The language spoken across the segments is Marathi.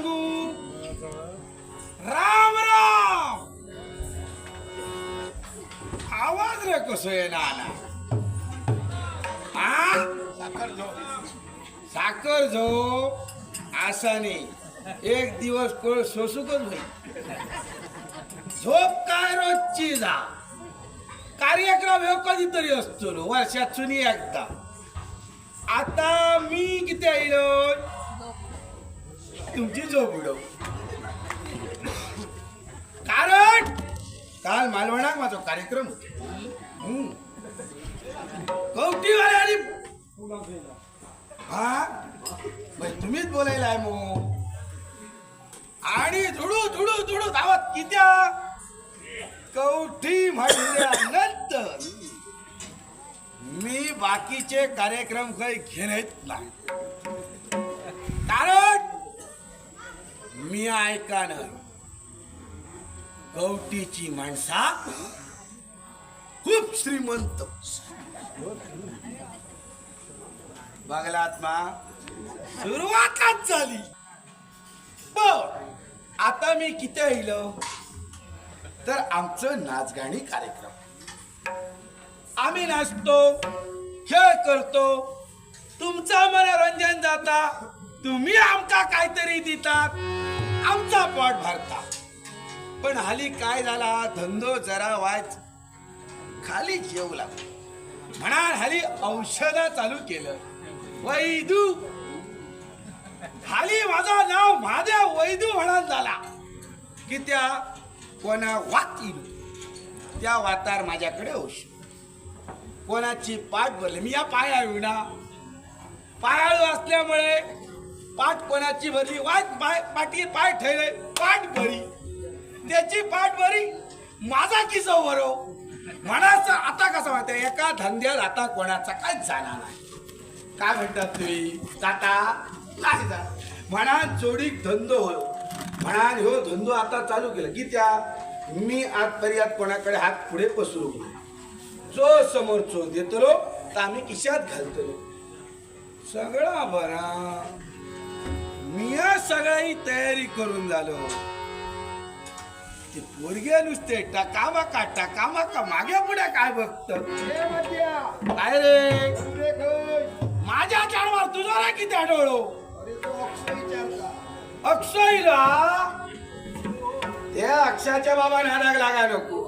सांगू? राम राम! आवाज रे कसो येणार साखर झो साखर झोप. आसाने एक दिवस कोळ सोसूकच होईल. झोप काय रोजची जा. कार्यक्रम ह्यो कधीतरी असतो नो, वर्षातून एकदा. आता मी किती आईलो? तुमची झोप उडव. कारण काल मालवणात माझा कार्यक्रम कवटी कवटीवाले आणि हा? मग तुम्हीच बोलायला आहे मो आणि धुडू धुडू धुडू धावत कित्या? कवठी म्हटल्यानंतर मी बाकीचे कार्यक्रम काही घेण्यात नाही. मी ऐकान. गवटीची माणसा खूप श्रीमंत. बघलात मा सुरुवातच झाली. पण आता मी किती येईल तर आमचं नाचगाणी कार्यक्रम. आम्ही नाचतो खेळ करतो. तुमचा मनोरंजन जाता. तुम्ही आमका काहीतरी देतात. आमचा पोट भरता. पण हाली काय झाला? धंदो जरा वाच. खाली जेवू लागला. म्हणा हाली औषध चालू केलं. वैदू. खाली माझं नाव माझ्या वैदू म्हणत झाला. की त्या कोणा वात येईल त्या वातार माझ्याकडे औषध. कोणाची पाठ भरली? मी या पाया विना पायाळू असल्यामुळे पाठ कोणाची भरली? वाट पाय पाठी पाय ठेवले. पाठ भरी. त्याची पाठ भरी. माझा किसो भरो म्हणायचं आता कसं माहिती एका धंद्यात आता कोणाचा काय जाणार नाही. काय म्हणतात तुम्ही? जाता? काय जा म्हणा जोडीक धंदो होयो म्हणा ह्यो धंदो आता चालू केला. की त्या मी आजपर्यंत कोणाकडे हात पुढे पसरू जो जो समोरचो देतलो तर आम्ही किशात घालतलो. सगळा बरा. मी सगळी तयारी करून झालो. ते पोरगे नुसते टाकामाका टाकामाका मागे पुढे काय बघत? काय रे? माझ्या चाडवर तुझा रे किती आढळलो? अक्षयला? त्या अक्षाच्या बाबा नादाक लागा नको.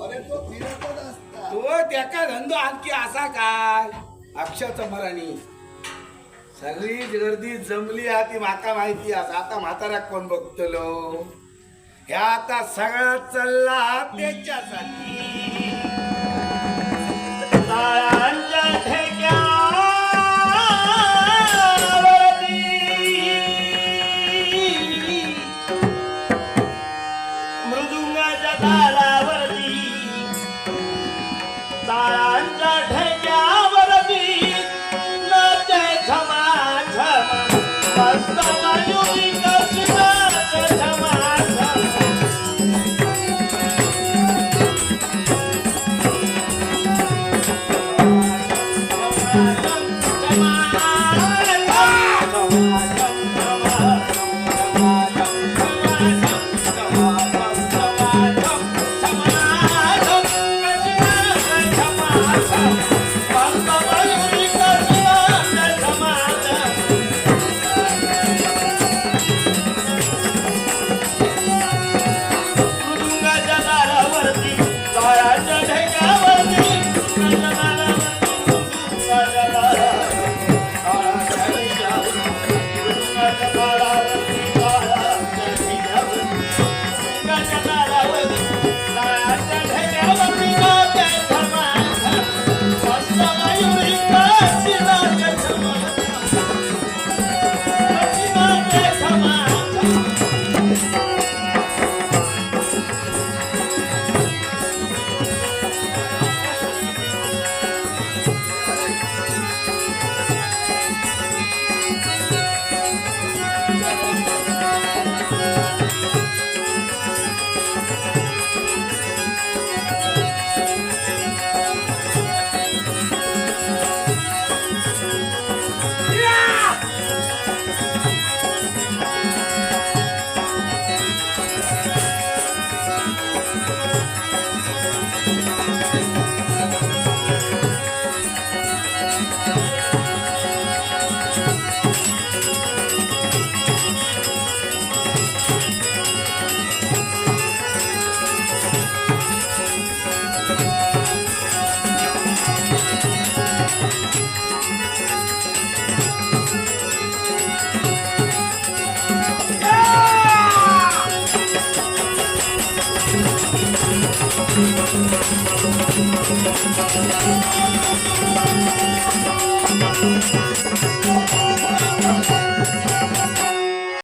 तो त्याका धंदो आणखी असा काय? अक्षाचं मराणी. सगळीच गर्दी जमली हा ती माका माहिती असा आता म्हातारा कोण बघतलो? ह्या आता सगळा चल्ला त्याच्यासाठी. Thank you.